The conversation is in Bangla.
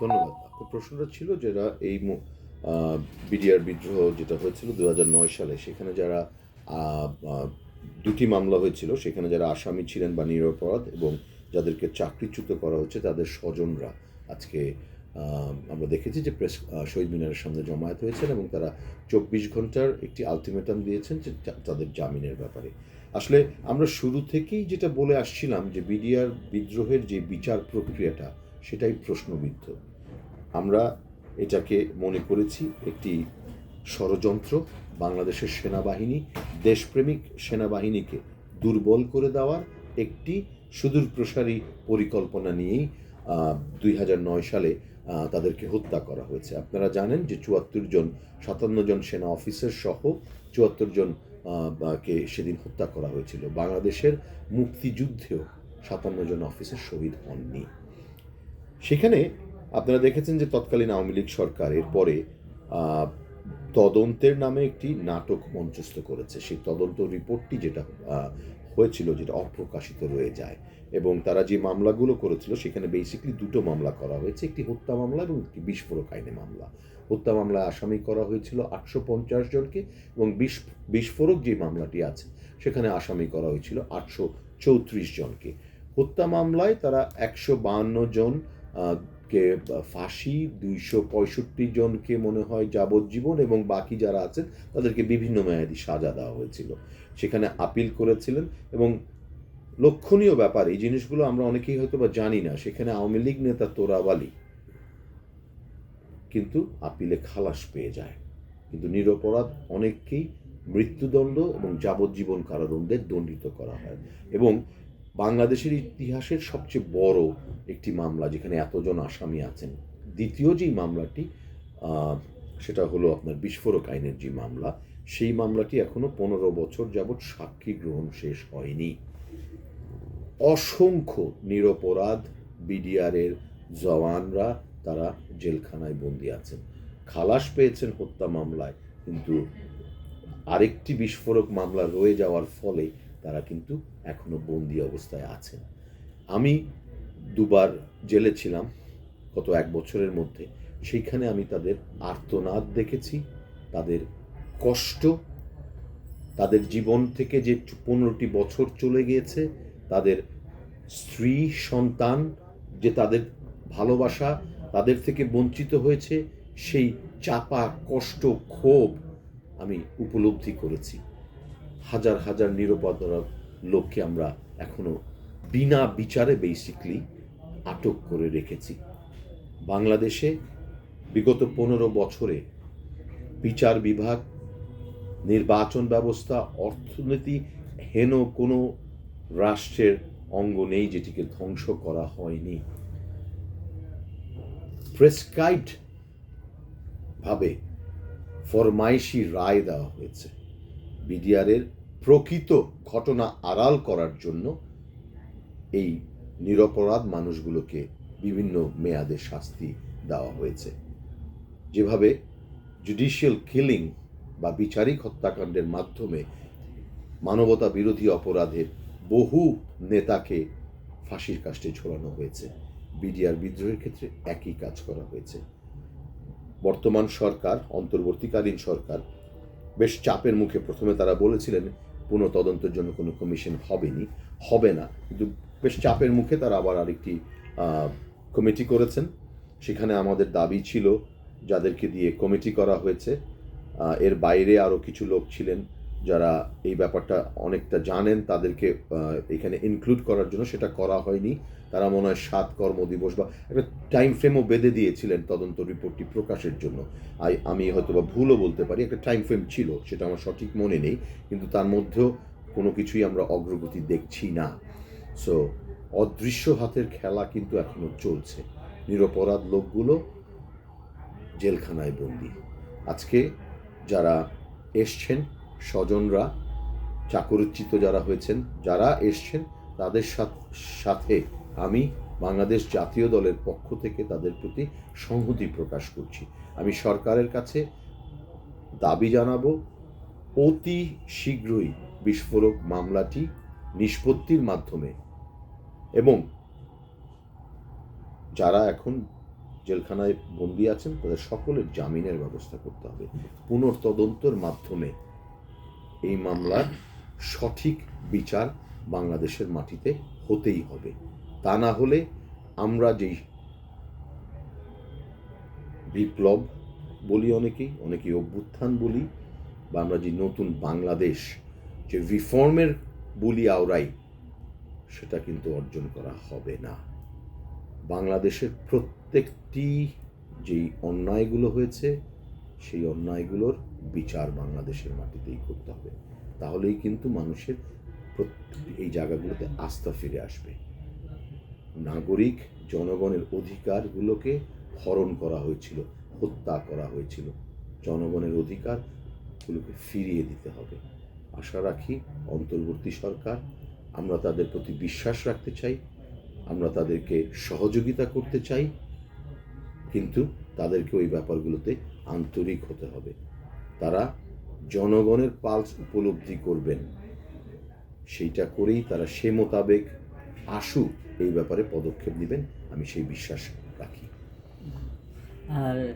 ধন্যবাদ। প্রশ্নটা ছিল যারা এই বিডিআর বিদ্রোহ যেটা হয়েছিল দু হাজার নয় সালে, সেখানে যারা দুটি মামলা হয়েছিল, সেখানে যারা আসামি ছিলেন বা নিরপরাধ এবং যাদেরকে চাকরিচ্যুত করা হচ্ছে, তাদের স্বজনরা আজকে আমরা দেখেছি যে প্রেস শহীদ মিনারের সামনে জমায়েত হয়েছেন এবং তারা চব্বিশ ঘণ্টার একটি আলটিমেটাম দিয়েছেন যে তাদের জামিনের ব্যাপারে। আসলে আমরা শুরু থেকেই যেটা বলে আসছিলাম যে বিডিআর বিদ্রোহের যে বিচার প্রক্রিয়াটা সেটাই প্রশ্নবিদ্ধ। আমরা এটাকে মনে করেছি একটি ষড়যন্ত্র, বাংলাদেশের সেনাবাহিনী, দেশপ্রেমিক সেনাবাহিনীকে দুর্বল করে দেওয়ার একটি সুদূর প্রসারী পরিকল্পনা নিয়েই দুই হাজার নয় সালে তাদেরকে হত্যা করা হয়েছে। আপনারা জানেন যে চুয়াত্তর জন, সাতান্ন জন সেনা অফিসার সহ চুয়াত্তর জন কে সেদিন হত্যা করা হয়েছিল। বাংলাদেশের মুক্তিযুদ্ধেও সাতান্ন জন অফিসার শহীদ হননি। সেখানে আপনারা দেখেছেন যে তৎকালীন আওয়ামী লীগ সরকার এরপরে তদন্তের নামে একটি নাটক মঞ্চস্থ করেছে। সেই তদন্ত রিপোর্টটি যেটা হয়েছিল যেটা অপ্রকাশিত রয়ে যায় এবং তারা যে মামলাগুলো করেছিল সেখানে বেসিক্যালি দুটো মামলা করা হয়েছে। একটি হত্যা মামলা এবং একটি বিস্ফোরক আইনে মামলা। হত্যা মামলায় আসামি করা হয়েছিল আটশো পঞ্চাশ জনকে এবং বিস বিস্ফোরক যে মামলাটি আছে সেখানে আসামি করা হয়েছিল আটশো চৌত্রিশ জনকে। হত্যা মামলায় তারা একশো বাহান্ন জন কে ফাঁসি, দুইশো পঁয়ষট্টি জনকে মনে হয় যাবজ্জীবন এবং বাকি যারা আছেন তাদেরকে বিভিন্ন মেয়াদি সাজা দেওয়া হয়েছিল। সেখানে আপিল করেছিলেন এবং লক্ষণীয় ব্যাপার, এই জিনিসগুলো আমরা অনেকেই হয়তো বা জানি না, সেখানে আওয়ামী লীগ নেতা তোরাবালি কিন্তু আপিলে খালাস পেয়ে যায়। কিন্তু নিরপরাধ অনেককেই মৃত্যুদণ্ড এবং যাবজ্জীবন কারাদণ্ডে দণ্ডিত করা হয়। এবং বাংলাদেশের ইতিহাসের সবচেয়ে বড় একটি মামলা যেখানে এতজন আসামি আছেন। দ্বিতীয় যেই মামলাটি সেটা হলো আপনার বিস্ফোরক আইনের যে মামলা, সেই মামলাটি এখনও পনেরো বছর যাবৎ সাক্ষী গ্রহণ শেষ হয়নি। অসংখ্য নিরপরাধ বিডিআরের জওয়ানরা তারা জেলখানায় বন্দি আছেন। খালাস পেয়েছেন হত্যা মামলায়, কিন্তু আরেকটি বিস্ফোরক মামলা রয়ে যাওয়ার ফলে তারা কিন্তু এখনও বন্দি অবস্থায় আছেন। আমি দুবার জেলে ছিলাম গত এক বছরের মধ্যে। সেইখানে আমি তাদের আর্তনাদ দেখেছি, তাদের কষ্ট, তাদের জীবন থেকে যে পনেরোটি বছর চলে গিয়েছে, তাদের স্ত্রী, সন্তান যে তাদের ভালোবাসা, তাদের থেকে বঞ্চিত হয়েছে, সেই চাপা কষ্ট, ক্ষোভ আমি উপলব্ধি করেছি। হাজার হাজার নিরপরাধ লোককে আমরা এখনও বিনা বিচারে বেসিকলি আটক করে রেখেছি। বাংলাদেশে বিগত পনেরো বছরে বিচার বিভাগ, নির্বাচন ব্যবস্থা, অর্থনীতি হেন কোনো রাষ্ট্রের অঙ্গ নেই যেটিকে ধ্বংস করা হয়নি। প্রেসক্রাইবড ভাবে ফরমাইশি রায় দেওয়া হয়েছে। বিডিআরের প্রকৃত ঘটনা আড়াল করার জন্য এই নিরপরাধ মানুষগুলোকে বিভিন্ন মেয়াদে শাস্তি দেওয়া হয়েছে। যেভাবে জুডিশিয়াল কিলিং বা বিচারিক হত্যাকাণ্ডের মাধ্যমে মানবতা বিরোধী অপরাধের বহু নেতাকে ফাঁসির কাষ্টে ঝোলানো হয়েছে। বিডিআর বিদ্রোহের ক্ষেত্রে একই কাজ করা হয়েছে। বর্তমান সরকার, অন্তর্বর্তীকালীন সরকার বেশ চাপের মুখে প্রথমে তারা বলেছিলেন পুনঃ তদন্তের জন্য কোনো কমিশন হবেনি। হবে না। কিন্তু বেশ চাপের মুখে তারা আবার আরেকটি কমিটি করেছেন। সেখানে আমাদের দাবি ছিল, যাদেরকে দিয়ে কমিটি করা হয়েছে এর বাইরে আরও কিছু লোক ছিলেন। যারা এই ব্যাপারটা অনেকটা জানেন, তাদেরকে এখানে ইনক্লুড করার জন্য সেটা করা হয়নি। তারা মনে হয় সাত কর্মদিবস বা একটা টাইম ফ্রেমও বেঁধে দিয়েছিলেন তদন্ত রিপোর্টটি প্রকাশের জন্য। আই- আমি হয়তো বা ভুলও বলতে পারি, একটা টাইম ফ্রেম ছিল, সেটা আমার সঠিক মনে নেই, কিন্তু তার মধ্যেও কোনো কিছুই আমরা অগ্রগতি দেখছি না। সো অদৃশ্য হাতের খেলা কিন্তু এখনও চলছে। নিরপরাধ লোকগুলো জেলখানায় বন্দি। আজকে যারা এসছেন স্বজনরা চাকরিচ্যুত যারা হয়েছেন, যারা এসছেন, তাদের সাথে আমি বাংলাদেশ জাতীয় দলের পক্ষ থেকে তাদের প্রতি সংহতি প্রকাশ করছি। আমি সরকারের কাছে দাবি জানাব, অতি শীঘ্রই বিস্ফোরক মামলাটি নিষ্পত্তির মাধ্যমে এবং যারা এখন জেলখানায় বন্দি আছেন, তাদের সকলের জামিনের ব্যবস্থা করতে হবে। পুনর্তদন্তর মাধ্যমে এই মামলার সঠিক বিচার বাংলাদেশের মাটিতে হতেই হবে। তা না হলে আমরা যেই বিপ্লব বলি অনেকেই অনেকেই অভ্যুত্থান বলি, বা আমরা যে নতুন বাংলাদেশ, যে রিফর্মের বলি আওরাই সেটা কিন্তু অর্জন করা হবে না। বাংলাদেশের প্রত্যেকটি যেই অন্যায়গুলো হয়েছে সেই অন্যায়গুলোর বিচার বাংলাদেশের মাটিতেই করতে হবে। তাহলেই কিন্তু মানুষের এই জায়গাগুলোতে আস্থা ফিরে আসবে। নাগরিক জনগণের অধিকারগুলোকে হরণ করা হয়েছিল, হত্যা করা হয়েছিল। জনগণের অধিকারগুলোকে ফিরিয়ে দিতে হবে। আশা রাখি অন্তর্বর্তী সরকার, আমরা তাদের প্রতি বিশ্বাস রাখতে চাই, আমরা তাদেরকে সহযোগিতা করতে চাই, কিন্তু তাদেরকে ওই ব্যাপারগুলোতে আন্তরিক হতে হবে। তারা জনগণের পালস উপলব্ধি করবেন। সেইটা করেই তারা সে মোতাবেক আসু এই ব্যাপারে পদক্ষেপ নেবেন। আমি সেই বিশ্বাস রাখি। আর